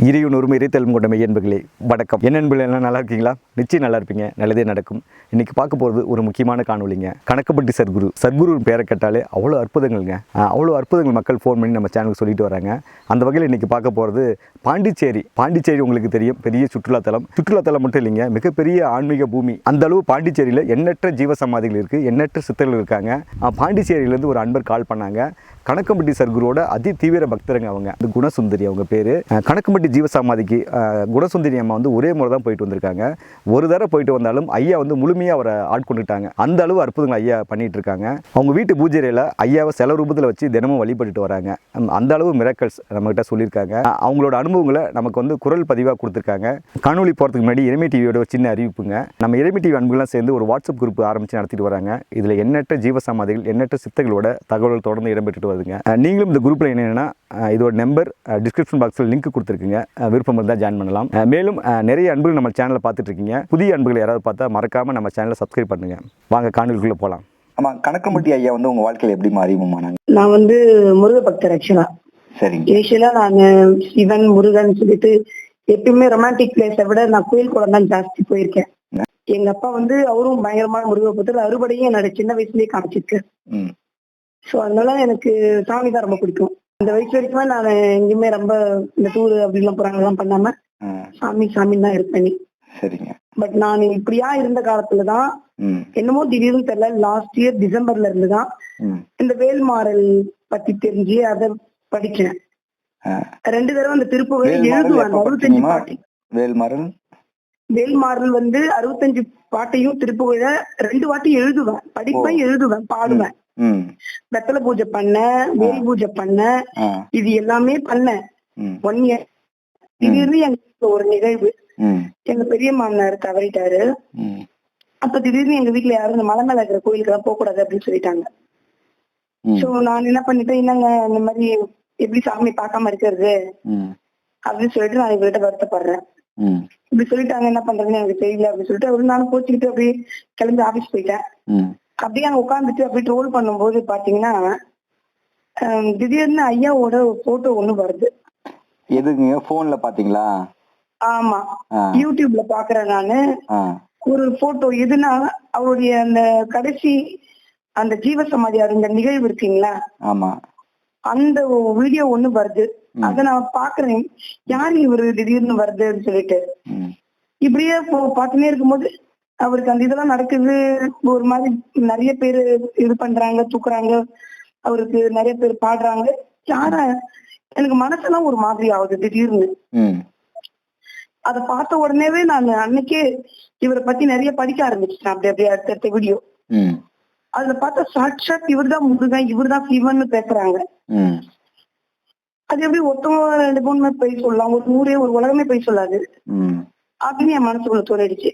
இறைவன் உரிமை இறைத்தலும் கொண்ட மெய்யன்பர்களே வணக்கம். என்ன எல்லாம் நல்லா இருக்கீங்களா? நிச்சயம் நல்லா இருப்பீங்க. நல்லதே நடக்கும். இன்னைக்கு பார்க்க போகிறது ஒரு முக்கியமான காணொலிங்க கணக்கப்பட்டி சர்க்குரு சர்க்குரு பேரை கேட்டாலே அவ்வளோ அற்புதங்கள்ங்க. அவ்வளோ அற்புதங்கள் மக்கள் ஃபோன் பண்ணி நம்ம சேனலுக்கு சொல்லிட்டு வராங்க. அந்த வகையில் இன்றைக்கி பார்க்க போகிறது பாண்டிச்சேரி. பாண்டிச்சேரி உங்களுக்கு தெரியும். பெரிய சுற்றுலாத்தலம். சுற்றுலாத்தலம் மட்டும் இல்லைங்க. மிகப்பெரிய ஆன்மீக பூமி. அந்த அளவு பாண்டிச்சேரியில் எண்ணற்ற ஜீவ சமாதிகள் இருக்குது எண்ணற்ற சித்தர்கள் இருக்காங்க. பாண்டிச்சேரியிலேருந்து ஒரு அன்பர் கால் பண்ணாங்க. கணக்கம்பட்டி சர்க்குருவோட அதி தீவிர பக்தருங்க அவங்க. அது குணசுந்தரி அவங்க பேர். கணக்கம்பட்டி ஜீவசமாதிக்கு குணசுந்தரி அம்மா வந்து ஒரே முறை தான் போயிட்டு வந்திருக்காங்க. ஒரு தடவை போயிட்டு வந்தாலும் ஐயா வந்து முழுமையாக அவரை ஆட்கொண்டுட்டாங்க அந்த அளவு அற்புதங்கள் ஐயா பண்ணிட்டு இருக்காங்க. அவங்க வீட்டு பூஜையில் ஐயாவை செல ரூபத்தில் வச்சு தினமும் வழிபட்டுட்டு வராங்க. அந்த அளவு மிரக்கல்ஸ் நம்மகிட்ட சொல்லியிருக்காங்க. அவங்களோட அனுபவங்களை நமக்கு வந்து குரல் பதிவாக கொடுத்துருக்காங்க. காணொலி போகிறதுக்கு முன்னாடி இறைமை டிவியோட ஒரு சின்ன அறிவிப்புங்க. நம்ம இறைமை டிவி அன்புகள்லாம் சேர்ந்து ஒரு வாட்ஸ்அப் குரூப் ஆரம்பித்து நடத்திட்டு வராங்க. இதில் எண்ணற்ற ஜீவசமாதிகள் எண்ணற்ற சித்தங்களோட தகவல்கள் தொடர்ந்து இடம்பெற்றுட்டு வருதுங்க நீங்களும் இந்த குரூப்பில் என்னென்னா இதோட நம்பர் டிஸ்கிரிப்ஷன் பாக்ஸில் லிங்க் கொடுத்துருக்குங்க. விருப்பம் இருந்தால் ஜாயின் பண்ணலாம். மேலும் நிறைய அன்புகள் நம்ம சேனலில் பார்த்துட்டு இருக்கீங்க புதிய அன்புகள் யாராவது பார்த்தா மறக்காமல் நம்ம சேனலை சப்ஸ்கிரைப் பண்ணுங்க. வாங்க காணொலிக்குள்ளே போகலாம் ஆமா கணக்கம்பட்டி ஐயா வந்து உங்க வாழ்க்கையில எப்படி அறிமுகமானாங்க நான் வந்து முருக பக்தர் ஆக்சுவலா சரிங்க. யூஸ்வலா நான் சிவன் முருகன் சொல்லிட்டு எப்பயுமே ரொமான்டிக் பிளேஸை விட நான் கோயில் குளம் தான் ஜாஸ்தி போயிருக்கேன். எங்க அப்பா வந்து அவரும் பயங்கரமான முருக பக்தர் அறுபடையும் என்னோட சின்ன வயசுலயே காமிச்சிருக்கு சோ அதனால எனக்கு சாமி தான் ரொம்ப பிடிக்கும். அந்த வயசு வரைக்குமே நான் எங்கேயுமே ரொம்ப இந்த டூர் அப்படிலாம் போறாங்கலாம் பண்ணாம சாமி சாமின்னு தான் இருப்பேன். சரிங்க. பட் நான் இப்படியா இருந்த காலத்துலதான் என்னமோ திடீர்னு தெரியல லாஸ்ட் இயர் டிசம்பர்ல இருந்து தான் ம். இந்த வேல்மாறல் பத்தி தெரிஞ்சு அதை படிச்சேன். ரெண்டு தடவை அந்த வேல்மாறல் எழுதுவேன் எப்ப அறுபத்தஞ்சு? பாட்டு. வேல்மரல் வேல்மாறல் வந்து அறுபத்தஞ்சு பாட்டையும் திருப்புகழ ரெண்டு வாட்டி எழுதுவேன் படிப்பேன் எழுதுவேன் பாடுவேன். வெத்தலை பூஜை பண்ணேன் வேல் பூஜை பண்ணேன் ஆ. இது எல்லாமே பண்ணேன் ம். ஒன் இயர் திடீர்னு எங்க ஒரு நிகழ்வு. எங்க பெரிய மாமனார் தவறிட்டாரு. அப்ப திடீர்னு எங்க வீட்ல யாரும் இந்த மலை மேல இருக்கிற கோயிலுக்கு எல்லாம் போக கூடாது அப்படின்னு சொல்லிட்டாங்க. சோ நான் என்ன பண்ணிட்டேன் என்னங்க இந்த மாதிரி எப்படி சாமி பார்க்காம இருக்கிறது? அப்படின்னு சொல்லிட்டு நான் இவர்கிட்ட வருத்தப்படுறேன். இப்படி சொல்லிட்டாங்க என்ன பண்றதுன்னு எனக்கு தெரியல அப்படின்னு சொல்லிட்டு ஒரு நாள் கோச்சிக்கிட்டு அப்படியே கிளம்பி ஆபீஸ் போயிட்டேன். அப்படியே அங்க உட்காந்துட்டு அப்படியே ட்ரோல் பண்ணும்போது பாத்தீங்கன்னா திடீர்னு ஐயாவோட போட்டோ ஒண்ணு வருது. எதுங்க போன்ல பாத்தீங்களா? ஆமா. யூடியூப்ல பாக்குறேன் நானு. ஒரு போட்டோ எதுனா அவருடைய அந்த கடைசி அந்த ஜீவசமாதி அந்த நிகழ்வு இருக்கீங்களா? ஆமா. அந்த வீடியோ ஒண்ணு வருது. அத நான் பாக்குறேன். யாரு இவரு திடீர்னு வருதுன்னு சொல்லிட்டு. இப்படியே போ- பார்த்துனே இருக்கும்போது அவருக்கு அந்த இதெல்லாம் நடக்குது. ஒரு மாதிரி நிறைய பேர் இது பண்றாங்க தூக்குறாங்க. அவருக்கு நிறைய பேர் பாடுறாங்க. யாரா எனக்கு மனசெல்லாம் ஒரு மாதிரி ஆகுது திடீர்னு. அத பார்த்த உடனேவே நான் அன்னைக்கே இவரை பத்தி நிறைய படிக்க ஆரம்பிச்சிட்டேன். அப்படி அப்படியே அடுத்தடுத்த வீடியோ அதுல பார்த்தா சாட்சாத் இவர்தான் முருகன் இவர்தான் சிவன் பேசுறாங்க. அது எப்படி ஒருத்தவங்க ரெண்டு மூணு பேர் போய் சொல்லலாம். ஒரு ஊரே ஒரு உலகமே போய் சொல்லாது. அப்படின்னு என் மனசுக்குள்ள தோணிடுச்சு.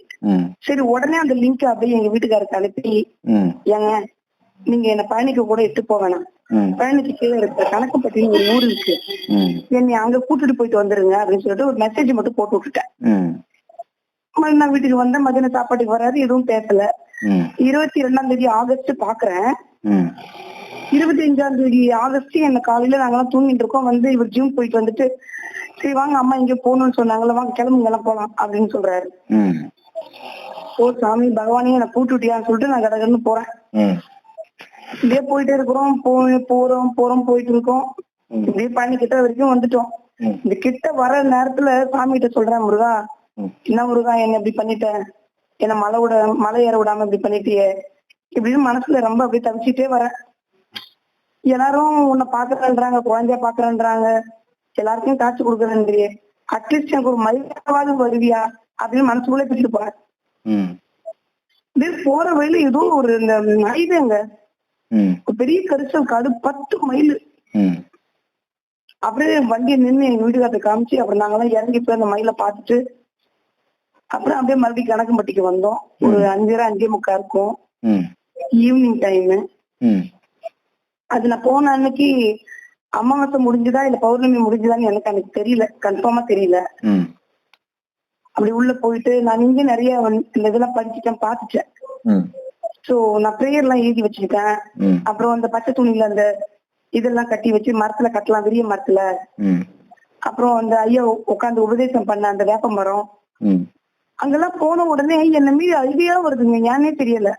சரி உடனே அந்த லிங்க் அப்படியே எங்க வீட்டுக்காரருக்கு அனுப்பி ஏங்க நீங்க என்ன பயணிக்க கூட இட்டு போக வேணாம். ம். பயணிக்கு கீழே இருக்க கணக்குப்பட்டின்னு ஒரு ஊர் இருக்கு. என்னை அங்க கூட்டிட்டு போயிட்டு வந்துருங்க அப்படின்னு சொல்லிட்டு ஒரு மெசேஜ் மட்டும் போட்டு விட்டுட்டேன். மறுநாள் வீட்டுக்கு வந்தேன் மதியான சாப்பாட்டுக்கு வராது எதுவும் பேசல. இருபத்தி ரெண்டாம் தேதி ஆகஸ்ட் பாக்குறேன். இருபத்தி அஞ்சாம் தேதி ஆகஸ்ட் என்ன காலையில நாங்கெல்லாம் தூங்கிட்டு இருக்கோம். வந்து இவர் ஜிம் போயிட்டு வந்துட்டு சரி வாங்க அம்மா இங்க போகணும்னு சொன்னாங்கல்ல வாங்க கிளம்புங்க எல்லாம் போலாம் அப்படின்னு சொல்றாரு. ஓ சாமி பகவானே என்ன கூட்டு விட்டியான்னு சொல்லிட்டு நான் கடகடன்னு போறேன். இப்படியே போயிட்டே இருக்கிறோம். போறோம் போறோம் போயிட்டு இருக்கோம். இப்படியே கிட்ட வரைக்கும் வந்துட்டோம். இந்த கிட்ட வர நேரத்துல சாமி கிட்ட சொல்றேன் முருகா. என்ன முருகா என்ன இப்படி பண்ணிட்ட? என்ன மலை விட மலை ஏற விடாம இப்படி பண்ணிட்டியே? இப்படின்னு மனசுல ரொம்ப அப்படியே தவிச்சிட்டே வரேன். எல்லாரும் உன்னை பாக்குறேன்றாங்க குழந்தைய பாக்குறேன்றாங்க எல்லாருக்கும் காட்சி கொடுக்குறேன்றியே அட்லீஸ்ட் எனக்கு ஒரு மரியாதைவாது வருவியா? அப்படின்னு மனசுக்குள்ளே பிடிச்சிட்டு போறேன். போற வழியில ஏதோ ஒரு இந்த ஐதங்க ம். ஒரு பெரிய கரிசல் காடு பத்து மைல் அப்படியே வண்டியை நின்னு எங்க வீட்டுக்காரத்தை காமிச்சு அப்புறம் நாங்கெல்லாம் இறங்கி போய் அந்த மயில பார்த்துட்டு அப்புறம் அப்படியே மறுபடியும் கணக்கம்பட்டிக்கு வந்தோம். ஒரு அஞ்சரை அஞ்சே முக்கா இருக்கும். ஈவினிங் டைம் அது நான் போன அன்னைக்கு அமாவாசை முடிஞ்சுதா இல்ல பௌர்ணமி முடிஞ்சுதான்னு எனக்கு அன்னைக்கு தெரியல. கன்ஃபார்மா தெரியல. அப்படி உள்ள போயிட்டு நான் இங்க நிறைய இந்த இதெல்லாம் படிச்சுட்டேன் பார்த்துட்டேன். ம். சோ நான் பிரேயர் எல்லாம் எழுதி வச்சிருக்கேன். அப்புறம் அந்த பச்சை துணியில அந்த இதெல்லாம் கட்டி வச்சு மரத்துல கட்டலாம் விரிய மரத்துல. அப்புறம் அந்த ஐயா உட்காந்து உபதேசம் பண்ண அந்த வேப்ப மரம். அங்கெல்லாம் போன உடனே என்ன மீறி அழுகையா வருதுங்க ஏன்னே தெரியல.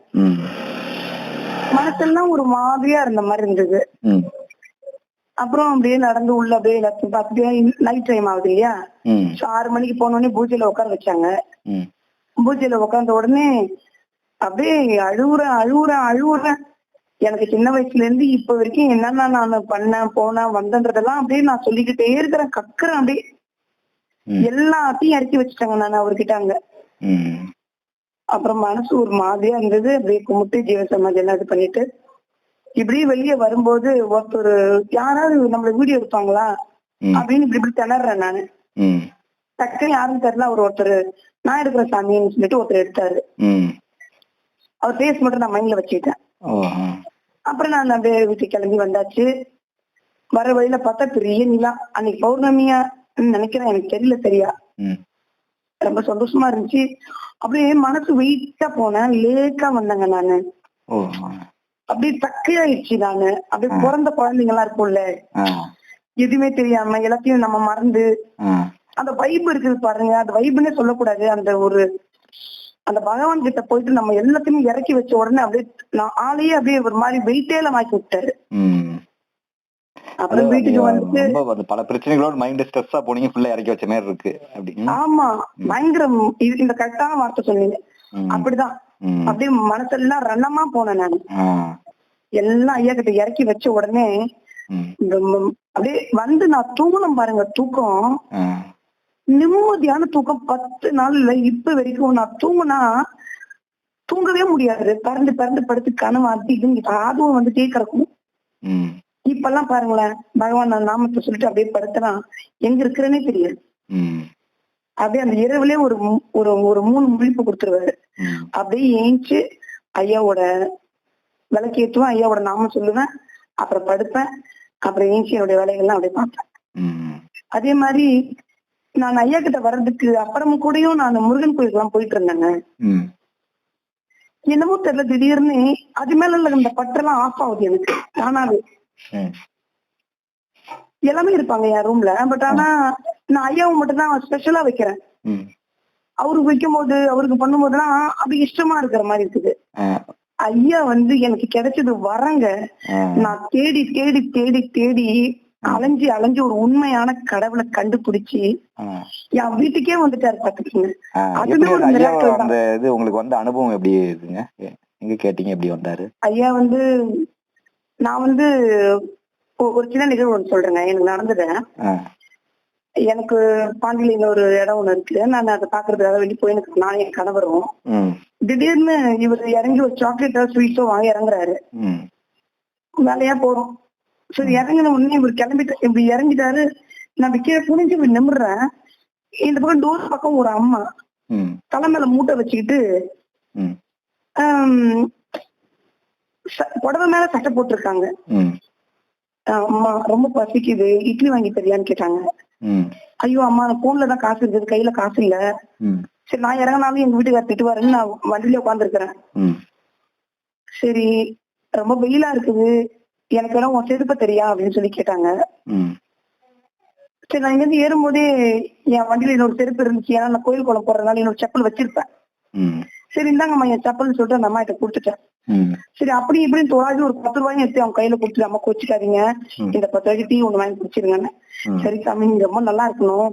மனசெல்லாம் ஒரு மாதிரியா இருந்த மாதிரி இருந்தது. அப்புறம் அப்படியே நடந்து உள்ள அப்படியே எல்லாத்தையும் பார்த்துட்டு நைட் டைம் ஆகுது இல்லையா? ஆறு மணிக்கு போன உடனே பூஜையில உட்கார வச்சாங்க. பூஜையில உட்கார்ந்த உடனே அப்படியே அழுவுறேன் அழுவுறேன் அழுவுறேன் எனக்கு சின்ன வயசுல இருந்து இப்ப வரைக்கும் என்னென்ன நான் பண்ணேன் போனேன் வந்தன்றதெல்லாம் அப்படியே நான் சொல்லிக்கிட்டே இருக்கிறேன் கக்குறேன் அப்படியே. எல்லாத்தையும் இறக்கி வச்சுட்டாங்க நான் அவர்கிட்ட அங்க. அப்புறம் மனசு ஒரு மாதிரியா இருந்தது. அப்படியே கும்பிட்டு ஜீவ சமாதி எல்லாம் இது பண்ணிட்டு இப்படி வெளியே வரும்போது ஒருத்தர் யாராவது நம்மள வீடியோ எடுப்பாங்களா. அப்படின்னு இப்படி இப்படி திணறேன் நானு. டக்குன்னு யாரும் தெரியல அவர் ஒருத்தர் நான் எடுக்கிற சாமின்னு சொல்லிட்டு ஒருத்தர் எடுத்தாரு. அவர் ஃபேஸ் மட்டும் நான் மைண்ட்ல வச்சுக்கிட்டேன். அப்புறம் நான் அப்படியே வீட்டுக்கு கிளம்பி வந்தாச்சு. வர வழியில பார்த்தா பெரிய நிலா. அன்னைக்கு பௌர்ணமியா நினைக்கிறேன் எனக்கு தெரியல சரியா. ரொம்ப சந்தோஷமா இருந்துச்சு. அப்படியே மனசு வெயிட்டா போனேன். லேட்டா வந்தேங்க நானு. அப்படியே தக்கையாயிடுச்சு நானு. அப்படியே பிறந்த குழந்தைங்க எல்லாம் இருக்கும்ல எதுவுமே தெரியாம எல்லாத்தையும் நம்ம மறந்து அந்த வைப் இருக்குது பாருங்க. அந்த வைப்னே சொல்லக்கூடாது. அந்த ஒரு அந்த பகவான் கிட்ட போயிட்டு நம்ம எல்லாத்தையுமே இறக்கி வச்ச உடனே அப்படியே நான் ஆளையே அப்படியே ஒரு மாதிரி வெயிட்டேல மாக்கி விட்டாரு. அப்புறம் வீட்டுக்கு அந்த பல பிரச்சனைகளோட மைண்ட் ஸ்ட்ரெஸ்ஸா போனீங்க ஃபுல்லா இறக்கி வச்ச மாதிரி இருக்கு அப்படி. ஆமா பயங்கரம் இது இந்த கரெக்டான வார்த்தை சொன்னீங்க. அப்படிதான். அப்படியே மனசெல்லாம் ரணமா போனேன் நான். எல்லாம் ஐயா கிட்ட இறக்கி வச்ச உடனே அப்படியே வந்து நான் தூங்கணும் பாருங்க தூக்கம். நிம்மதியான தூக்கம் பத்து நாள்ல இப்ப வரைக்கும் நான் தூங்குனா தூங்கவே முடியாது பறந்து பறந்து படுத்து கனவு அது இதுன்னு அதுவும் வந்துட்டே கிடக்கும். இப்பெல்லாம் பாருங்களேன் பகவான் நான் நாமத்தை சொல்லிட்டு அப்படியே படுத்துனா எங்க இருக்கிறேனே தெரியாது ம். அப்படியே அந்த இரவுலயே ஒரு ஒரு ஒரு மூணு முழிப்பு கொடுத்துருவாரு. அப்படியே ஏஞ்சி ஐயாவோட விளக்கேற்றுவேன் ஐயாவோட நாமம் சொல்லுவேன் அப்புறம் படுப்பேன் அப்புறம் ஏஞ்சி என்னுடைய வேலைகள்லாம் அப்படியே பார்ப்பேன். அதே மாதிரி நான் ஐயா கிட்ட வர்றதுக்கு அப்புறமும் கூடயும் நான் முருகன் கோயிலுக்கு போயிட்டு இருந்தேங்க. என்னமோ தெரியல திடீர்னு அது மேல உள்ள இந்த பற்றெல்லாம் ஆஃப் ஆகுது எனக்கு ஆனாவே ம். எல்லாமே இருப்பாங்க என் ரூம்ல பட் ஆனா நான் ஐயாவை மட்டும் தான் ஸ்பெஷலா வைக்கிறேன். அவருக்கு வைக்கும் போது அவருக்கு பண்ணும்போதெல்லாம் அப்படி இஷ்டமா இருக்கிற மாதிரி இருக்குது. ஐயா வந்து எனக்கு கிடைச்சது வரங்க. நான் தேடி தேடி தேடி தேடி அலைஞ்சு அலைஞ்சு ஒரு உண்மையான கடவுளை கண்டுபிடிச்சு. என் வீட்டுக்கே வந்துட்டாரு பாத்துக்கீங்க ஆ. அதுவே எப்படி ஒரு அந்த ஐயா miracle தான். அந்த இது உங்களுக்கு வந்த அனுபவம் எப்படி இருக்குங்க எங்க கேட்டீங்க எப்படி வந்தாரு ஐயா வந்து நான் வந்து ஒரு சின்ன நிகழ்வு ஒன்று சொல்றேங்க. எனக்கு நடந்தது. ஆ. எனக்கு பாண்டியில இன்னொரு இடம் ஒண்ணு இருக்கு. நான் அதை பாக்குறதுக்காக வெளியே போய் எனக்கு நான் என் கணவரும். திடீர்னு இவர் இறங்கி ஒரு சாக்லேட்டோ ஸ்வீட்டோ வாங்கி இறங்குறாரு. வேலையா போறோம். சரி இறங்கின உடனே இவர் கிளம்பிட்டு இப்படி இறங்கிட்டாரு. நான் கீழே குனிஞ்சு இப்படி நிமிடுறேன் இந்த பக்கம் டோர் பக்கம் ஒரு அம்மா. தலை மேல மூட்டை வச்சுக்கிட்டு புடவை மேல சட்டை போட்டிருக்காங்க அம்மா ரொம்ப பசிக்குது இட்லி வாங்கி தரியான்னு கேட்டாங்க. ஐயோ அம்மா போன்ல தான் காசு இருக்குது கையில காசு இல்ல. சரி நான் இறங்கினாலும் எங்க வீட்டுக்கார திட்டுவாருன்னு நான் வண்டியில உட்காந்துருக்கிறேன். சரி ரொம்ப வெயிலா இருக்குது எனக்கு வேணா உன் செருப்ப தெரியா அப்படின்னு சொல்லி கேட்டாங்க. சரி நான் இங்க இருந்து ஏறும்போதே என் வண்டியில இன்னொரு செருப்பு இருந்துச்சு ஏன்னா நான் கோயில் குளம் போறதுனால இன்னொரு செப்பல் வச்சிருப்பேன். சரி இந்தாங்கம்மா என் செப்பல்னு சொல்லிட்டு அந்த அம்மா கிட்ட கொடுத்துட்டேன். சரி அப்படி இப்படின்னு தோழாஜி ஒரு பத்து ரூபாயும் எடுத்து அவங்க கையில கொடுத்துட்டு அம்மா கோச்சிக்காதீங்க. இந்த பத்து ரூபாய்க்கு டீ ஒண்ணு வாங்கி குடிச்சிருங்கன்னு. சரி சாமி நீங்க ரொம்ப நல்லா இருக்கணும்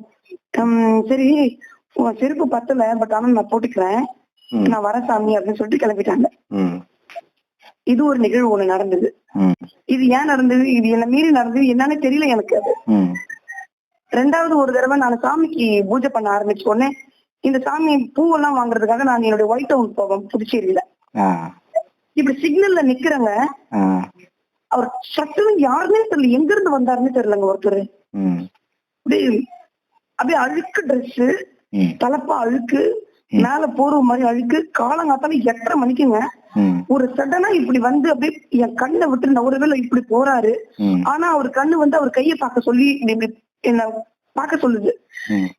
சரி செருப்பு பத்தல பட் ஆனா நான் போட்டுக்கிறேன். நான் வரேன் சாமி அப்படின்னு சொல்லிட்டு கிளம்பிட்டாங்க. இது ஒரு நிகழ்வு ஒண்ணு நடந்தது. இது ஏன் நடந்தது இது என்ன மீறி நடந்தது என்னன்னு தெரியல எனக்கு அது. ரெண்டாவது ஒரு தடவை நான் சாமிக்கு பூஜை பண்ண ஆரம்பிச்ச உடனே இந்த சாமி பூவெல்லாம் வாங்குறதுக்காக நான் என்னுடைய ஒயிட் டவுன் போவேன் புதுச்சேரியில. இப்படி சிக்னல்ல நிக்கிறேங்க ஆ. அவர் சட்டுன்னு யாருன்னே தெரியல எங்க இருந்து வந்தாருன்னு தெரியலங்க ஒருத்தர். அப்படியே அப்படியே அழுக்கு ட்ரெஸ். தலப்பா அழுக்கு மேல போற மாதிரி அழுக்கு காலங்காத்தால எட்டரை மணிக்குங்க. ஒரு சடனா இப்படி வந்து அப்படியே என் கண்ணை விட்டு நவரவேல இப்படி போறாரு. ஆனா அவர் கண்ணு வந்து அவர் கையை பார்க்க சொல்லி இப்படி என்ன பார்க்க சொல்லுது.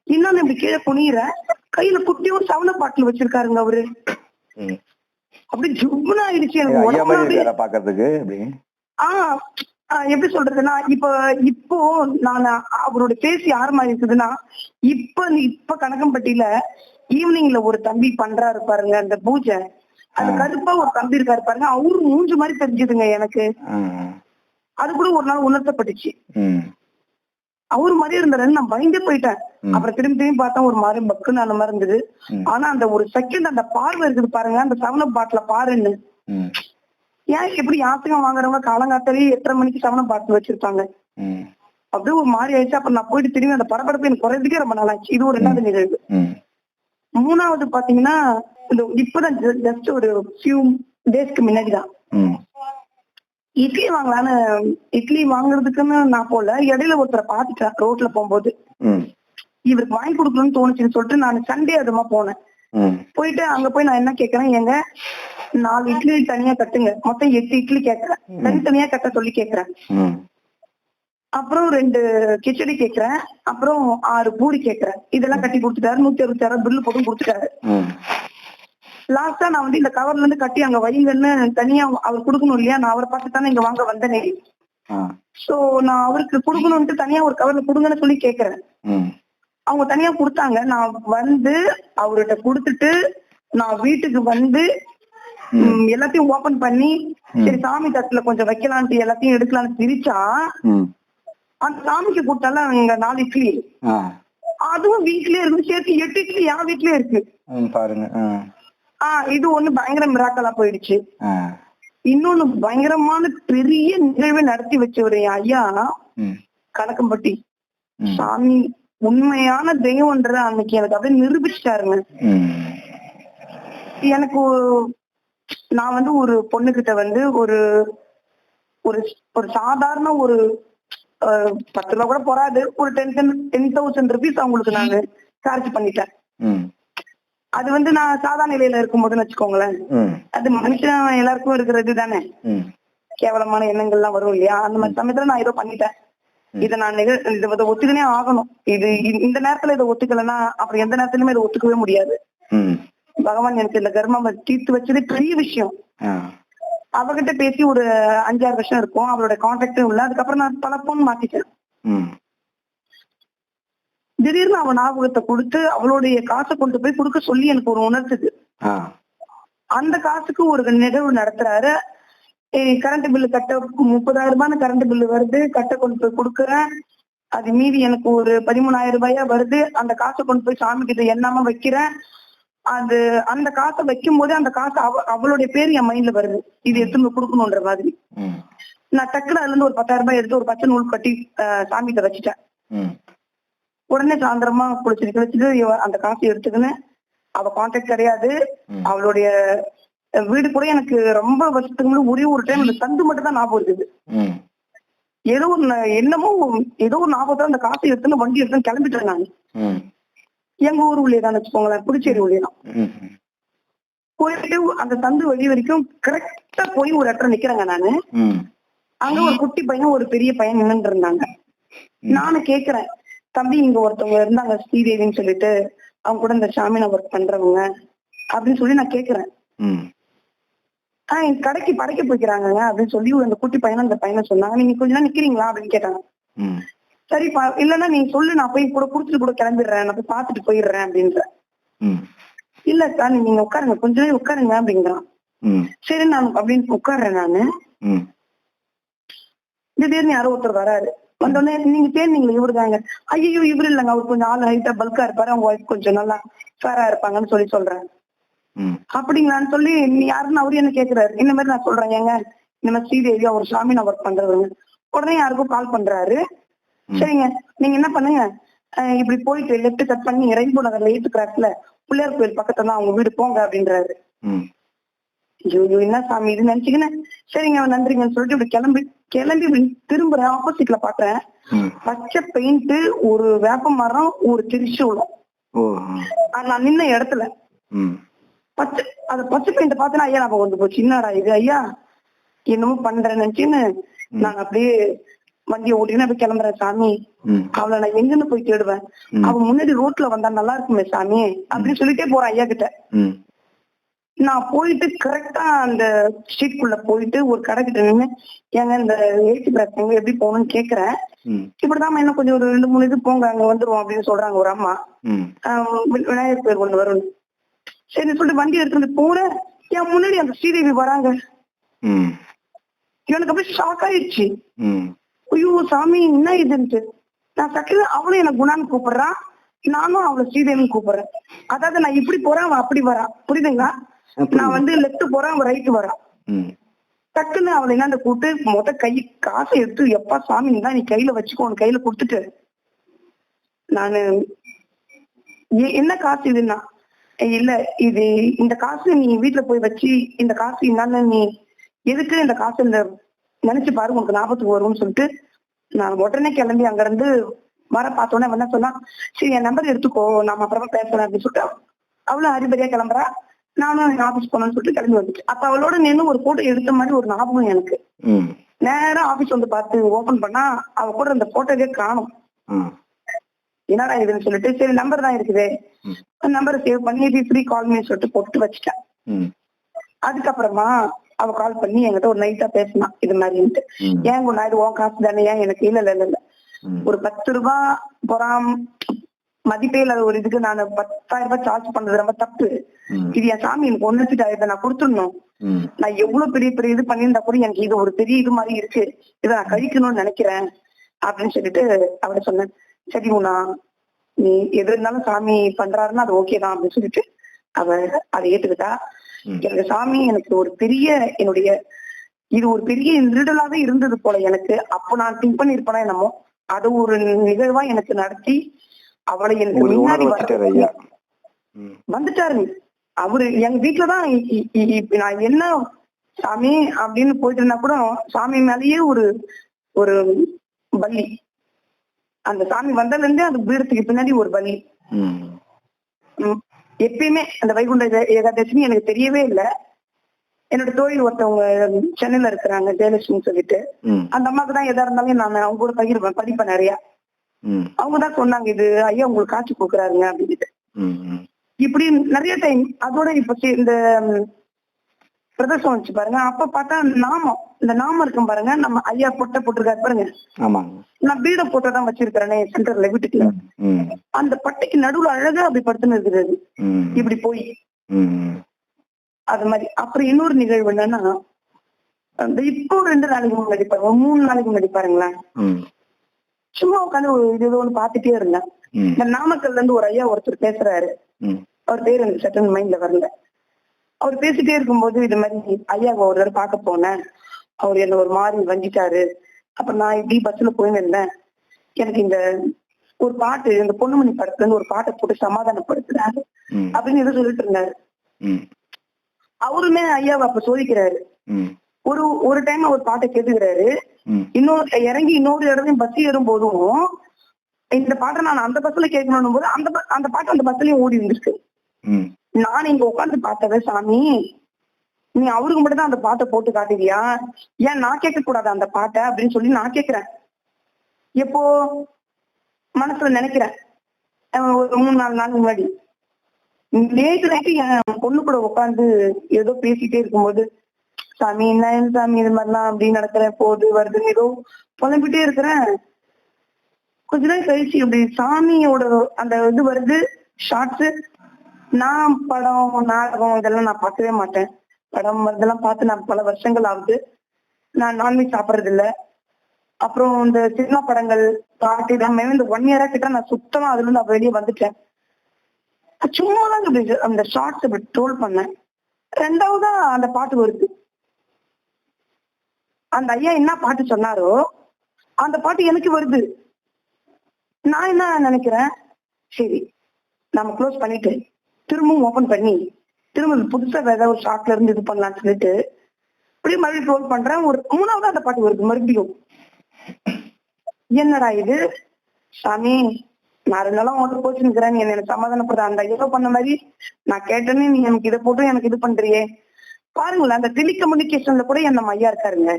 இன்னொன்னு இப்படி கீழே குனியிற கையில குட்டி ஒரு சவன பாட்டில் வச்சிருக்காருங்க அவரு. அப்படி ஜும்முன்னு ஆயிடுச்சு. எனக்கு பாக்குறதுக்கு ஆஹ் எப்படி? சொல்றதுன்னா இப்ப இப்போ நான் அவரோட பேசி யார் மாதிரி இருக்குதுன்னா இப்ப இப்ப கணக்கம்பட்டியில ஈவினிங்ல ஒரு தம்பி பண்றாரு பாருங்க அந்த பூஜை. அது கருப்பா ஒரு தம்பி இருக்காரு பாருங்க அவரு மூஞ்சு மாதிரி தெரிஞ்சுதுங்க எனக்கு. அது கூட ஒரு நாள் உணர்த்தப்பட்டுச்சு. அவரு மாதிரி இருந்தாரு நான் பயந்தே போயிட்டேன். அப்புறம் திரும்பி திரும்பி பார்த்தா ஒரு மாதிரி பக்குன்னு அந்த மாதிரி இருந்தது. ஆனா அந்த ஒரு செகண்ட் அந்த பார்வை இருக்குது பாருங்க அந்த செவன பாட்டில பாருன்னு. ஏன் எப்படி யாசகம் வாங்குறவங்க காலங்காத்தாலே எட்டரை மணிக்கு செவன பாட்டில் வச்சிருப்பாங்க. அப்படியே ஒரு மாதிரி ஆயிடுச்சு அப்புறம் நான் போயிட்டு திரும்பி அந்த பரபரப்பு எனக்கு குறையதுக்கே ரொம்ப நாள் ஆச்சு இது ஒரு ரெண்டாவது நிகழ்வு. மூணாவது பாத்தீங்கன்னா இந்த இப்பதான் ஜஸ்ட் ஒரு ஃபியூ டேஸ்க்கு முன்னாடி தான் ம். இட்லி வாங்கலான்னு இட்லி வாங்குறதுக்குன்னு நான் போல இடையில ஒருத்தரை பாத்துட்டேன் ரோட்ல போகும்போது. இவருக்கு வாங்கி கொடுக்கணும்னு தோணுச்சுன்னு சொல்லிட்டு நான் சண்டே அதுமா போனேன். போயிட்டு அங்க போய் நான் என்ன கேக்குறேன் ஏங்க நாலு இட்லி தனியா கட்டுங்க. மொத்தம் எட்டு இட்லி கேக்குறேன். தனித்தனியா கட்ட சொல்லி கேக்குறேன். அப்புறம் ரெண்டு கிச்சடி கேக்குறேன். அப்புறம் ஆறு பூரி கேக்குறேன். இதெல்லாம் கட்டி கொடுத்துட்டாரு. நூத்தி அறுபத்தாறு பில்லு போட்டு கொடுத்துட்டாரு. லாஸ்டா நான் வந்து இந்த கவர்ல இருந்து கட்டி அங்க வைங்கன்னு தனியா அவர் கொடுக்கணும் இல்லையா? நான் அவரை பார்த்து தானே இங்க வாங்க வந்தேனே. சோ நான் அவருக்கு கொடுக்கணும்ட்டு தனியா ஒரு கவர்ல கொடுங்கன்னு சொல்லி கேக்குறேன். அவங்க தனியா கொடுத்தாங்க நான் வந்து அவர்கிட்ட கொடுத்துட்டு நான் வீட்டுக்கு வந்து எல்லாத்தையும் ஓபன் பண்ணி சரி சாமி தட்டுல கொஞ்சம் வைக்கலான்ட்டு எல்லாத்தையும் எடுக்கலாம்னு பிரிச்சா. அந்த சாமிக்கு கொடுத்தால அங்க நாலு இட்லி. அதுவும் வீட்லயே இருக்கு சேர்த்து எட்டு இட்லி என் வீட்லயே இருக்கு பாருங்க. ஆஹ் இது ஒண்ணு பயங்கர மிராக்கலா போயிடுச்சு. இன்னொன்னு பயங்கரமான பெரிய நிகழ்வை நடத்தி வச்சவர் என் ஐயா. கணக்கம்பட்டி. சாமி உண்மையான தெய்வம்ன்ற அன்னைக்கு எனக்கு அப்படியே நிரூபிச்சிட்டாருங்க. எனக்கு நான் வந்து ஒரு பொண்ணுகிட்ட வந்து ஒரு ஒரு ஒரு சாதாரண ஒரு பத்து ரூபா கூட போறாது ஒரு டென் டென் தௌசண்ட் ருபீஸ் அவங்களுக்கு நான் சார்ஜ் பண்ணிட்டேன். அது வந்து நான் சாதாரண நிலையில இருக்கும்போதுன்னு வச்சுக்கோங்களேன். அது மனுஷன் எல்லாருக்கும் இருக்கிறது தானே. கேவலமான எண்ணங்கள்லாம் வரும் இல்லையா அந்த மாதிரி சமயத்துல நான் ஏதோ பண்ணிட்டேன் இதை நான் நிகழ் இதை இதை ஒத்துக்கனே ஆகணும். இது இந்த நேரத்துல இதை ஒத்துக்கலைன்னா அப்புறம் எந்த நேரத்திலுமே இதை ஒத்துக்கவே முடியாது. பகவான் எனக்கு இந்த கர்மம் தீர்த்து வச்சது பெரிய விஷயம். அவகிட்ட பேசி ஒரு அஞ்சாறு வருஷம் இருக்கும். அவளோட கான்டாக்டும் இல்ல. அதுக்கப்புறம் நான் பல போன் மாத்திட்டேன். ம். திடீர்னு அவன் ஞாபகத்தை கொடுத்து அவளுடைய காசை கொண்டு போய் கொடுக்க சொல்லி எனக்கு ஒரு உணர்த்துது. அந்த காசுக்கு ஒரு நிகழ்வு நடத்துறாரு. கரண்ட் பில்லு கட்ட முப்பதாயிரம் ரூபாய் கரண்ட் பில்லு வருது. கட்ட கொண்டு போய் கொடுக்குறேன். அது மீதி எனக்கு ஒரு பதிமூணாயிரம் ரூபாயா வருது. அந்த காசை கொண்டு போய் சாமி கிட்ட எண்ணாம வைக்கிறேன். அது அந்த காசை வைக்கும் போதே அந்த காசு அவ அவளுடைய பேர் என் மைண்ட்ல வருது. இது எடுத்து போய் கொடுக்கணுன்ற மாதிரி. நான் டக்குனு அதுல இருந்து ஒரு பத்தாயிரம் ரூபாய் எடுத்து ஒரு பச்சை நூல் கட்டி சாமி கிட்ட வச்சுட்டேன். உடனே சாயந்தரமா குளிச்சுட்டு குளிச்சுட்டு அந்த காசை எடுத்துக்கின்னு அவ கான்டாக்ட் கிடையாது. அவளுடைய வீடு கூட எனக்கு ரொம்ப வருஷத்துக்கு முன்னாடி ஒரே ஒரு டைம் அந்த தந்து மட்டும் தான் ஞாபகம் இருக்குது. ஏதோ ஒரு என்னமோ ஏதோ ஒரு ஞாபகத்துல அந்த காசை எடுத்துன்னு வண்டி எடுத்துன்னு கிளம்பிட்டேன் நான். எங்க ஊர் உள்ளே தான் வச்சுக்கோங்களேன் புதுச்சேரி உள்ளே தான். போயிட்டு அந்த தந்து வழி வரைக்கும் கரெக்டா போய் ஒரு இடத்துல நிக்கிறேங்க நானு. அங்க ஒரு குட்டி பையன் ஒரு பெரிய பையன் நின்று இருந்தாங்க நானும் கேக்குறேன் தம்பி இங்க ஒருத்தவங்க இருந்தாங்க ஸ்ரீதேவின்னு சொல்லிட்டு அவங்க கூட இந்த ஷாமினா ஒர்க் பண்றவங்க அப்படின்னு சொல்லி நான் கேக்குறேன். ஆஹ் கடைக்கு படைக்க போய்க்கிறாங்க அப்படின்னு சொல்லி அந்த குட்டி பையன் அந்த பையனை சொன்னாங்க. நீங்க கொஞ்ச நேரம் நிக்கிறீங்களா அப்படின்னு கேட்டாங்க. சரிப்பா இல்லன்னா நீங்க சொல்லு நான் போய் கூட குடுத்துட்டு கூட கிளம்பிடுறேன். நான் போய் பார்த்துட்டு போயிடுறேன் அப்படின்ற. ம். இல்லக்கா நீங்க உட்காருங்க. கொஞ்ச நேரம் உட்காருங்க அப்படிங்கிறான். சரி நான் அப்படின்னு உட்கார்றேன் நானு. திடீர்னு யாரோ ஒருத்தர் வராரு. வந்தோடனே நீங்க தேர்ந்தீங்களா இவரு தாங்க ஐயோ இவரு இல்லைங்க. அவர் கொஞ்சம் ஆள் ஹைட்டா பல்கா இருப்பாரு. அவங்க ஒய்ஃப் கொஞ்சம் நல்லா ஃபேரா இருப்பாங்கன்னு சொல்லி சொல்றேன். அப்படிங்களான்னு சொல்லி நீ யாருன்னு அவரு என்ன கேக்குறாரு? இந்த மாதிரி நான் சொல்றேன் ஏங்க? இந்த மாதிரி ஸ்ரீதேவி அவர் சாமி நான் ஒர்க் பண்றவங்க உடனே யாருக்கும் கால் பண்றாரு. சரிங்க. நீங்க என்ன பண்ணுங்க? இப்படி போயிட்டு லெஃப்ட் கட் பண்ணி ரெயின்போ நகர்ல எயித்து கிராஸ்ல பிள்ளையார் கோயில் பக்கத்துல தான் அவங்க வீடு போங்க அப்படின்றாரு. ஐயோ என்ன சாமி இது நினைச்சுக்கினேன் சரிங்க நன்றிங்கன்னு சொல்லிட்டு இப்படி கிளம்பி கிளம்பி திரும்புறேன் ஆப்போசிட்ல பாக்குறேன். பச்சை பெயிண்ட் ஒரு வேப்ப மரம் ஒரு திரிசூலம். நான் நின்ன இடத்துல. பச்சை அந்த பச்சை பெயிண்ட் பார்த்தனா ஐயா ஞாபகம் வந்து போச்சு. என்னடா இது ஐயா? என்னமோ பண்றேன்னு நினைச்சுன்னு நான் அப்படியே வண்டியை ஓட்டின்னு அப்படியே கிளம்புறேன் சாமி. அவளை நான் எங்கன்னு போய் தேடுவேன்? அவன் முன்னாடி ரோட்ல வந்தா நல்லா இருக்குமே சாமி? அப்படின்னு சொல்லிட்டே போறான் ஐயா கிட்ட. நான் போயிட்டு கரெக்டா அந்த ஸ்ட்ரீட் குள்ள போயிட்டு ஒரு கடை கிட்ட நின்னு ஏங்க இந்த ஏசி பிரச்சனை எப்படி போகணும்னு கேக்குறேன். இப்படிதான் இன்னும் கொஞ்சம் ஒரு ரெண்டு மூணு இது போங்க அங்க வந்துருவோம் அப்படின்னு சொல்றாங்க ஒரு அம்மா. விநாயகர் பேர் ஒண்ணு வரும் சரி சொல்லிட்டு வண்டி எடுத்துட்டு போறேன் என் முன்னாடி அந்த ஸ்ரீதேவி வராங்க. எனக்கு அப்படியே ஷாக் ஆயிடுச்சு. ஐயோ சாமி என்ன இதுன்ட்டு. நான் சக்கர அவளும் எனக்கு குணான்னு கூப்பிடுறான். நானும் அவளை ஸ்ரீதேவின்னு கூப்பிடுறேன். அதாவது நான் இப்படி போறேன் அவன் அப்படி வரான். புரியுதுங்களா? நான் வந்து லெஃப்ட் போறேன் அவன் ரைட் வரான். டக்குன்னு அவளை என்ன கூட்டு முத கை காசை எடுத்து எப்பா சாமி நீ நீ கையில வச்சுக்கோ உன் கையில கொடுத்துட்டு. நானு "ஏ- என்ன காசு இதுன்னா? "ஏய், இல்ல இது இந்த காசு நீ வீட்டுல போய் வச்சு இந்த காசு என்னன்னு நீ எதுக்கு இந்த காசு இந்த நினைச்சு பாரு உனக்கு ஞாபகத்துக்கு வரும்னு சொல்லிட்டு நான் உடனே கிளம்பி அங்க இருந்து வர பார்த்தோன்னே என்ன சொன்னா சரி என் நம்பர் எடுத்துக்கோ நாம அப்புறமா பேசுறேன் அப்படின்னு சொல்லிட்டு அவளும் ஹரிபரியா கிளம்புறா. நானும் ஆபீஸ் போனோம்னு சொல்லிட்டு கிளம்பி வந்துட்டேன். அப்ப அவளோட நின்று ஒரு போட்டோ எடுத்த மாதிரி ஒரு ஞாபகம் எனக்கு. ம். நேரா ஆபீஸ் வந்து பார்த்து ஓபன் பண்ணா அவ கூட அந்த போட்டோவே காணும். என்னடா இதுன்னு சொல்லிட்டு சரி நம்பர் தான் இருக்குது. நம்பரை சேவ் பண்ணி ஃப்ரீ கால் மீ சொல்லிட்டு போட்டு வச்சுட்டேன். அதுக்கப்புறமா அவ கால் பண்ணி என்கிட்ட ஒரு நைட்டா பேசினா இது மாதிரின்ட்டு. ஏன் உன் இது உன் காசு தானே? ஏன் எனக்கு இல்ல இல்ல இல்ல. ஒரு பத்து ரூபாய் பொறாம் மதிப்பே இல்லாத ஒரு இதுக்கு நான் பத்தாயிரம் ரூபாய் சார்ஜ் பண்றது ரொம்ப தப்பு. இது என் சாமி எனக்கு ஒண்ணு வச்சுட்டா இதை நான் கொடுத்துடணும். நான் எவ்வளவு பெரிய பெரிய இது பண்ணியிருந்தா கூட எனக்கு இது ஒரு பெரிய இது மாதிரி இருக்கு. இதை நான் கழிக்கணும்னு நினைக்கிறேன். அப்படின்னு சொல்லிட்டு அவட சொன்னேன். சரி உனா நீ எது இருந்தாலும் சாமி பண்றாருன்னா அது ஓகே தான் அப்படின்னு சொல்லிட்டு அவ அதை ஏத்துக்கிட்டா. எனக்கு சாமி எனக்கு ஒரு பெரிய என்னுடைய இது ஒரு பெரிய நிருடலாவே இருந்தது போல எனக்கு. அப்போ நான் திங்க் பண்ணிருப்பேனா என்னமோ அது ஒரு நிகழ்வா எனக்கு நடத்தி அவளை எனக்கு முன்னாடி வந்துட்டாரு அவரு எங்க வீட்டுலதான் நான் என்ன சாமி அப்படின்னு போயிட்டு இருந்தா கூட சாமி மேலேயே ஒரு ஒரு பலி அந்த சாமி வந்ததுல இருந்தே அந்த பீடத்துக்கு பின்னாடி ஒரு பலி. எப்பயுமே அந்த வைகுண்ட ஏகா- ஏகாதசினி எனக்கு தெரியவே இல்ல. என்னோட தோழி ஒருத்தவங்க சென்னையில இருக்கிறாங்க ஜெயலட்சுமி சொல்லிட்டு. அந்த அம்மாக்கு தான் எதா இருந்தாலும் நான் அவங்க கூட பகிர்வேன் படிப்பேன் நிறைய. அவங்க தான் சொன்னாங்க இது ஐயா உங்களுக்கு காட்சி கொடுக்குறாருங்க அப்படின்ட்டு. இப்படி நிறைய டைம் அதோட இப்ப இந்த பிரதர்சனம் வச்சு பாருங்க. அப்ப பார்த்தா நாமம். இந்த நாமம் இருக்கும் பாருங்க. நம்ம ஐயா பொட்டை போட்டிருக்காரு பாருங்க. ஆமாங்க. நான் பீட போட்டோ தான் வச்சிருக்கிறேனே சென்டர்ல வீட்டுக்குள்ள. அந்த பட்டைக்கு நடுவுல அழகா அப்படி படுத்துன்னு இருக்கிறது இப்படி போய். அது மாதிரி. அப்புறம் இன்னொரு நிகழ்வு என்னன்னா அந்த இப்போ ரெண்டு நாளைக்கு முன்னாடி பாருங்க. மூணு நாளைக்கு முன்னாடி பாருங்களேன். சும்மா உட்காந்து ஒரு இது ஏதோ ஒண்ணு பாத்துட்டே இருந்தேன். இந்த நாமக்கல்ல இருந்து ஒரு ஐயா ஒருத்தர் பேசுறாரு. அவர் பேர் எனக்கு சட்டன் மைண்ட்ல வரல. அவர் பேசிட்டே இருக்கும்போது இது மாதிரி ஐயா ஒரு தடவை பார்க்க போனேன். அவர் என்ன ஒரு மாதிரி வஞ்சிட்டாரு. அப்ப நான் இப்படி பஸ்ல போயின்னு இருந்தேன். எனக்கு இந்த ஒரு பாட்டு இந்த பொண்ணுமணி படத்துல இருந்து ஒரு பாட்டை போட்டு சமாதானப்படுத்துறாரு அப்படின்னு எதோ சொல்லிட்டு இருந்தாரு. அவருமே ஐயாவை அப்ப சோதிக்கிறாரு ஒரு ஒரு டைம் அவர் பாட்டை கேட்டுக்கிறாரு. இன்னொரு இறங்கி இன்னொரு இடத்தையும் பஸ் ஏறும் போதும் இந்த பாட்டை நான் அந்த பஸ்ல கேட்கணும் போது அந்த அந்த பாட்டு அந்த பஸ்லயும் ஓடி இருந்திருக்கு நான் இங்க உட்காந்து பார்த்தவன் சாமி நீ அவருக்கு மட்டும் தான் அந்த பாட்டை போட்டு காட்டுவியா? ஏன் நான் கேட்க கூடாது அந்த பாட்டை அப்படின்னு சொல்லி நான் கேக்குறேன் எப்போ? மனசுல நினைக்கிறேன். ஒரு மூணு நாலு நாள் முன்னாடி. நேற்று நைட்டு என் பொண்ணு கூட உட்காந்து ஏதோ பேசிட்டே இருக்கும்போது சாமி என்ன சாமி இது மாதிரிலாம் அப்படி நடக்கிறேன் போகுது வருது ஏதோ புலம்பிட்டே இருக்கிறேன். கொஞ்ச நாள் கழிச்சு இப்படி சாமியோட அந்த இது வருது ஷார்ட்ஸ் நான் படம் நாடகம் இதெல்லாம் நான் பார்க்கவே மாட்டேன். படம் இதெல்லாம் பார்த்து நான் பல வருஷங்கள் ஆகுது. நான் நான்வெஜ் சாப்பிட்றது இல்ல அப்புறம் இந்த சினிமா படங்கள் பாட்டு எல்லாமே இந்த ஒன் இயரா கிட்ட நான் சுத்தமா அதுல இருந்து வெளியே வந்துட்டேன். சும்மா தான் அந்த ஷார்ட்ஸ் இப்படி ட்ரோல் பண்ணேன். ரெண்டாவதா அந்த பாட்டு வருது. அந்த ஐயா என்ன பாட்டு சொன்னாரோ அந்த பாட்டு எனக்கு வருது. நான் என்ன நினைக்கிறேன்? சரி நம்ம க்ளோஸ் பண்ணிட்டு திரும்பவும் ஓபன் பண்ணி திரும்ப புதுசா வேற ஒரு ஷார்ட்ல இருந்து இது பண்ணலாம்னு சொல்லிட்டு அப்படியே மறுபடியும் ரோல் பண்றேன். ஒரு மூணாவது அந்த பாட்டு வருது மறுபடியும். என்னடா இது? சாமி நான் ரெண்டு நாளா உன்கிட்ட போச்சுருக்கிறேன் நீ என்ன சமாதானப்படுற அந்த ஏதோ பண்ண மாதிரி நான் கேட்டேன்னு நீ எனக்கு இதை போட்டு எனக்கு இது பண்றியே. பாருங்களேன் அந்த டெலிகம்யூனிகேஷன்ல கூட என்ன ஐயா இருக்காருங்க.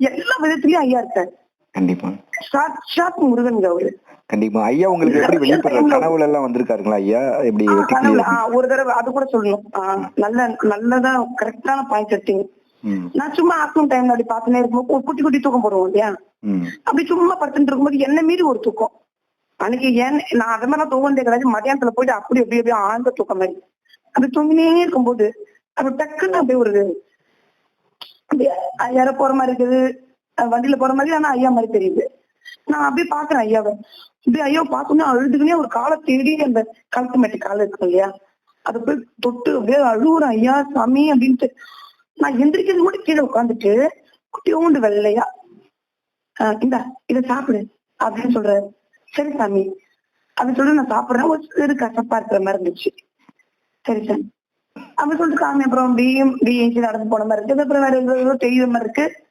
எல்லா விதத்துலயும் ஐயா இருக்காரு. கண்டிப்பா. சாட்சாத் முருகன் அவரு கண்டிப்பா. ஐயா உங்களுக்கு எப்படி வெளிப்படுற கனவுல எல்லாம் வந்திருக்காருங்களா ஐயா? எப்படி ஒரு தடவை அது கூட சொல்லணும். நல்ல நல்லதா கரெக்டான பாயிண்ட் எடுத்தீங்க ம். நான் சும்மா ஆஃப்டர்நூன் டைம்ல அப்படி பார்த்துனே இருக்கும்போது குட்டி குட்டி தூக்கம் போடுவோம் இல்லையா? அப்படி சும்மா படுத்துட்டு இருக்கும்போது என்ன மீறி ஒரு தூக்கம். அன்னைக்கு ஏன் நான் அதை மாதிரி தூங்கந்தே கிடையாது. மதியானத்துல போயிட்டு அப்படி அப்படியே அப்படியே ஆழ்ந்த தூக்கம் மாதிரி. அப்படி தூங்கினே இருக்கும்போது அப்படி டக்குன்னு அப்படியே ஒரு அப்படியே போற மாதிரி இருக்குது. வண்டியில போற மாதிரி ஆனா ஐயா மாதிரி தெரியுது. நான் அப்படியே பாக்குறேன் ஐயாவை. அப்படியே ஐயா பார்த்தோன்னே அழுதுக்குனே ஒரு காலை தேடி அந்த கழுத்து மேட்டு காலை இருக்கும் இல்லையா? அதை போய் தொட்டு அப்படியே அழுகுறேன் ஐயா சாமி அப்படின்ட்டு. நான் எந்திரிக்கிறது கூட கீழே உட்காந்துட்டு குட்டியோண்டு வெள்ளையா ஆஹ் இந்தா இத சாப்பிடு அப்படின்னு சொல்றாரு. சரி சாமி அப்படின்னு சொல்லி நான் சாப்பிடுறேன். ஒரு சிறு கசப்பா இருக்கிற மாதிரி இருந்துச்சு. சரி சாமி. அப்படி சொல்லிட்டு சாமி அப்புறம் பிஎம் பிஎன்சி நடந்து போன மாதிரி இருக்குது அப்புறம் வேற ஏதோ தெரியுற மாதிரி இருக்கு.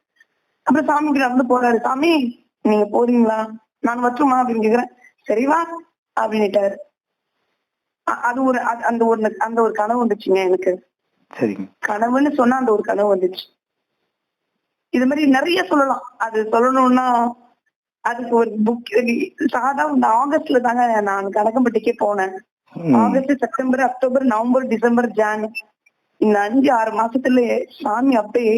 அப்புறம் சாமி கிட்ட நடந்து போறாரு. சாமி நீங்க போறீங்களா? நான் வச்சுமா அப்படின்னு கேக்குறேன். சரி வா அப்படின்னுட்டாரு. அது ஒரு அந்த ஒரு அந்த ஒரு கனவு வந்துச்சுங்க எனக்கு. கனவுன்னு சொன்னா அந்த ஒரு கனவு வந்துச்சு. இது மாதிரி நிறைய சொல்லலாம். அது சொல்லணும்னா அதுக்கு ஒரு புக் சாதா இந்த ஆகஸ்ட்ல தாங்க நான் கணக்கம்பட்டிக்கே போனேன். August September October November December Jan. இந்த அஞ்சு ஆறு மாசத்துல சாமி அப்பயே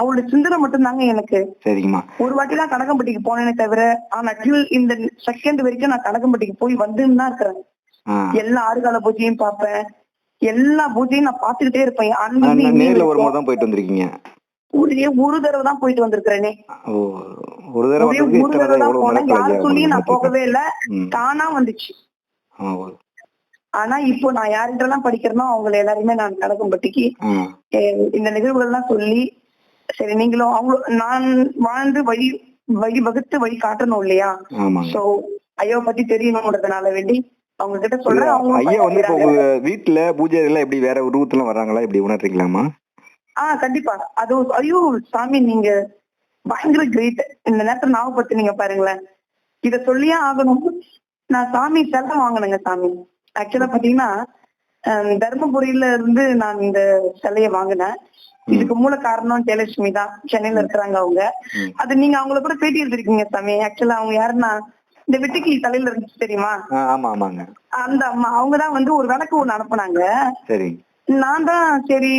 அவளோட சிந்தனை மட்டும்தாங்க எனக்கு. சரிங்கம்மா. ஒரு வாட்டி தான் கணக்கம்பட்டிக்கு போனேனே தவிர ஆனா till இந்த செகண்ட் வரைக்கும் நான் கணக்கம்பட்டிக்கு போய் வந்துன்னு தான் இருக்கிறேன். எல்லா ஆறுகால பூஜையும் பார்ப்பேன். எல்லா பூஜையும் நான் பாத்துக்கிட்டே இருப்பேன். நேர்ல வரும்போது தான் போயிட்டு வந்திருக்கீங்க? ஒரே ஒரு தடவை தான் போயிட்டு வந்திருக்கிறேனே. ஒரு தடவை ஒரே ஒரு தடவை தான் போனேன். யார் சொல்லியும் நான் போகவே இல்ல. தானா வந்துச்சு. ஆனா இப்போ நான் யார்கிட்டலாம் படிக்கிறேனோ அவங்கள எல்லாருமே நான் அஹ் இந்த நிகழ்வுகள் எல்லாம் சொல்லி சரி நீங்களும் அவங்க நான் வாழ்ந்து வழி வழி வகுத்து வழி காட்டணும் இல்லையா? சோ ஐயாவை பத்தி தெரியணும்ன்றதுனால வேண்டி அவங்க கிட்ட சொல்றேன். அவங்க ஐயா வந்து இப்ப வீட்டுல பூஜை எல்லாம் எப்படி வேற உருவத்துல வர்றாங்களா? இப்படி உணர்றீங்களாமா ஆஹ் கண்டிப்பா. அது ஐயோ சாமி நீங்க பயங்கர கிரேட் இந்த நேரத்துல ஞாபகப்படுத்தி பாருங்களேன். இத சொல்லியே ஆகணும். நான் சாமி செல்ல வாங்கினேங்க சாமி. ஆக்சுவலா பாத்தீங்கன்னா தர்மபுரியில இருந்து நான் இந்த சிலைய வாங்கினேன். இதுக்கு மூல காரணம் ஜெயலட்சுமி தான். சென்னையில இருக்கிறாங்க அவங்க. அது நீங்க அவங்கள கூட பேட்டி எடுத்திருக்கீங்க சாமி. ஆக்சுவலா அவங்க யாருன்னா இந்த வெட்டுக்கிளி தலையில இருந்துச்சு தெரியுமா? அந்த அம்மா அவங்கதான் வந்து ஒரு விளக்கு ஒண்ணு அனுப்புனாங்க. சரி. நான் தான் சரி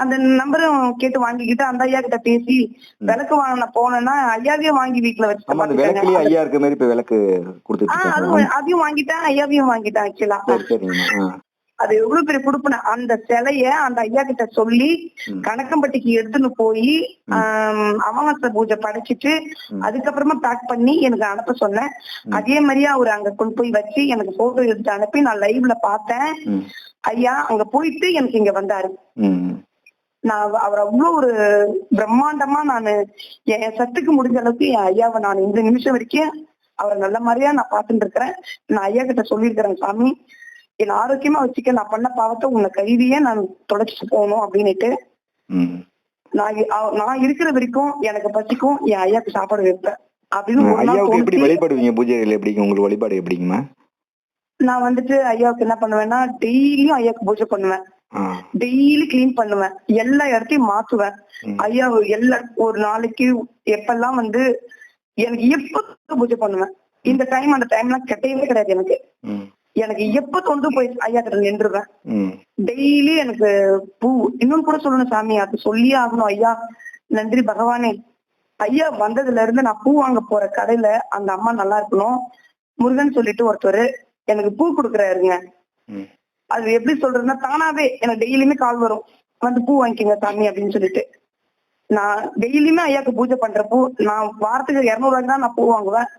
அந்த நம்பரும் கேட்டு வாங்கிக்கிட்டு அந்த ஐயா கிட்ட பேசி விளக்கு வாங்கின போனேன்னா ஐயாவையும் வாங்கி வீட்டுல வச்சு ஐயா இருக்க மாதிரி இப்ப விளக்கு அதுவும் அதையும் வாங்கிட்டேன் ஐயாவையும் வாங்கிட்டேன் ஆக்சுவலா அது எவ்வளவு பெரிய கொடுப்புன அந்த சிலைய அந்த ஐயா கிட்ட சொல்லி. கணக்கம்பட்டிக்கு எடுத்துன்னு போய் அமாவாசை பூஜை படைச்சிட்டு. அதுக்கப்புறமா பேக் பண்ணி எனக்கு அனுப்ப சொன்னேன். அதே மாதிரியே அவர் அங்க கொண்டு போய் வச்சு எனக்கு போட்டோ எடுத்து அனுப்பி நான் லைவ்ல பார்த்தேன். ஐயா அங்க போயிட்டு எனக்கு இங்க வந்தாரு. நான் அவ- அவர் அவ்வளவு ஒரு பிரம்மாண்டமா நானு என் சத்துக்கு முடிஞ்ச அளவுக்கு என் ஐயாவை நான் இந்த நிமிஷம் வரைக்கும் அவரை நல்ல மாதிரியா நான் பார்த்துட்டு இருக்கிறேன். நான் ஐயா கிட்ட சொல்லியிருக்கிறேன் சாமி என்ன ஆரோக்கியமா வச்சுக்க நான் பண்ண பாவத்தை உன்னை கைதியே நான் தொலைச்சிட்டு போகணும் அப்படின்னுட்டு. நான் நான் இருக்கிற வரைக்கும் எனக்கு பசிக்கும் என் ஐயாக்கு சாப்பாடு வைப்பேன். அப்படின்னு ஐயாவுக்கு எப்படி. வழிபடுவீங்க? பூஜைகள் எப்படிங்க உங்களுக்கு வழிபாடு எப்படிங்கம்மா? நான் வந்துட்டு ஐயாவுக்கு என்ன பண்ணுவேன்னா டெய்லியும் ஐயாக்கு பூஜை பண்ணுவேன். டெய்லி கிளீன் பண்ணுவேன். எல்லா இடத்தையும் மாத்துவேன். ஐயா எல்லா ஒரு நாளைக்கு எப்பெல்லாம் வந்து எனக்கு எப்ப பூஜை பண்ணுவேன்? இந்த டைம் அந்த டைம்லாம் கெட்டவே கிடையாது எனக்கு. எனக்கு எப்ப தோண்டு போய் ஐயா கிட்ட நின்றுவேன் டெய்லி எனக்கு பூ இன்னொன்னு கூட சொல்லணும் சாமி அது சொல்லியே ஆகணும் ஐயா. நன்றி பகவானே. ஐயா வந்ததுல இருந்து நான் பூ வாங்க போற கடையில அந்த அம்மா நல்லா இருக்கணும். முருகன் சொல்லிட்டு ஒருத்தர் எனக்கு பூ கொடுக்குறாருங்க. அது எப்படி சொல்றதுன்னா தானாவே எனக்கு டெய்லியுமே கால் வரும். வந்து பூ வாங்கிக்கோங்க சாமி அப்படின்னு சொல்லிட்டு. நான் டெய்லியுமே ஐயாக்கு பூஜை பண்ற பூ நான் வாரத்துக்கு இருநூறு ரூபாய்க்கு தான் நான் பூ வாங்குவேன்.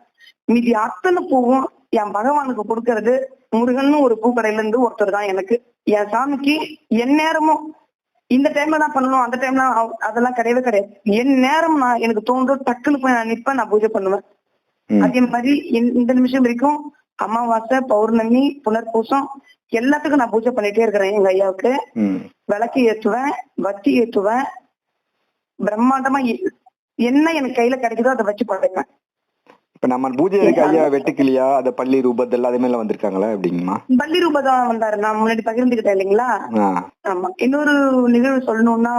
மீதி அத்தனை பூவும் என் பகவானுக்கு கொடுக்கறது முருகன் ஒரு பூ கடையில இருந்து ஒருத்தர் தான் எனக்கு. என் சாமிக்கு என் நேரமும் இந்த டைம்ல தான் பண்ணணும் அந்த டைம்ல அதெல்லாம் கிடையவே கிடையாது. என் நேரம் நான் எனக்கு தோன்றும் டக்குன்னு போய் நான் நிப்பேன் நான் பூஜை பண்ணுவேன். அதே மாதிரி இந்த- நிமிஷம் வரைக்கும் அமாவாசை பௌர்ணமி புனர்பூசம் எல்லாத்துக்கும் நான் பூஜை பண்ணிட்டே இருக்கிறேன் எங்க ஐயாவுக்கு. விளக்கு ஏத்துவேன் வத்தி ஏத்துவேன். பிரம்மாண்டமா என்ன எனக்கு கையில கிடைக்குதோ அதை வச்சு படைப்பேன் இப்ப நம்ம பூஜை இருக்கு ஐயா வெட்டுக்கிளியா? அந்த பள்ளி ரூபத்தில் அதே மாதிரி வந்திருக்காங்களா எப்படிங்கம்மா பள்ளி ரூபதான் வந்தாரு. நான் முன்னாடி பகிர்ந்துக்கிட்டேன் இல்லைங்களா? ஆமா. இன்னொரு நிகழ்வு சொல்லணும்னா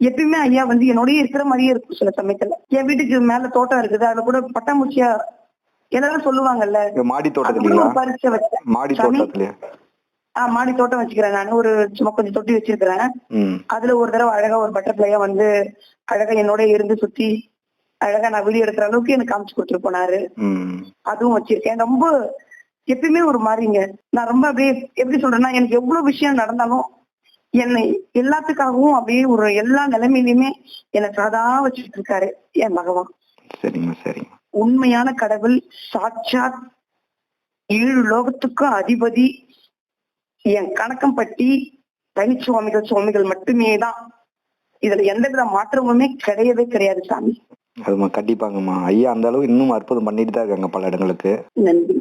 எப்பயுமே ஐயா வந்து என்னோடய இருக்கிற மாதிரியே இருக்கும் சில சமயத்துல. என் வீட்டுக்கு மேல தோட்டம் இருக்குது. அதுல கூட பட்டாம்பூச்சியா எல்லாரும் சொல்லுவாங்கல்ல. மாடி ஒரு பறிச்சு வச்சேன் மாடி சாமி? தோட்டத்துலயா? ஆஹ் மாடி தோட்டம் வச்சுக்கிறேன் நான். ஒரு சும்மா கொஞ்சம் தொட்டி வச்சிருக்கிறேன். அதுல ஒரு தடவை அழகா ஒரு பட்டர்ஃபிளையா வந்து அழகா என்னோட இருந்து சுத்தி அழகா நான் வீடியோ எடுக்கிற அளவுக்கு எனக்கு காமிச்சு கொடுத்துட்டு போனாரு. அதுவும் வச்சிருக்கேன். ரொம்ப எப்பயுமே ஒரு மாதிரிங்க. நான் ரொம்ப அப்படியே எப்படி சொல்றேன்னா எனக்கு எவ்வளவு விஷயம் நடந்தாலும் என்னை எல்லாத்துக்காகவும் அப்படியே ஒரு எல்லா நிலைமையிலுமே என்னை சதா வச்சுட்டு இருக்காரு என் பகவான். சரிங்கம்மா சரிங்கம்மா உண்மையான கடவுள் சாட்சாத் ஏழு லோகத்துக்கும் அதிபதி என் கணக்கம்பட்டி தனிச்சுவாமிகள் சுவாமிகள் மட்டுமே தான் இதுல எந்தவித மாற்றமுமே கிடையவே கிடையாது சாமி. அதுமா கண்டிப்பாங்கம்மா. ஐயா அந்த அளவு இன்னும் அற்புதம் பண்ணிட்டு தான் இருக்காங்க பல இடங்களுக்கு. நன்றி.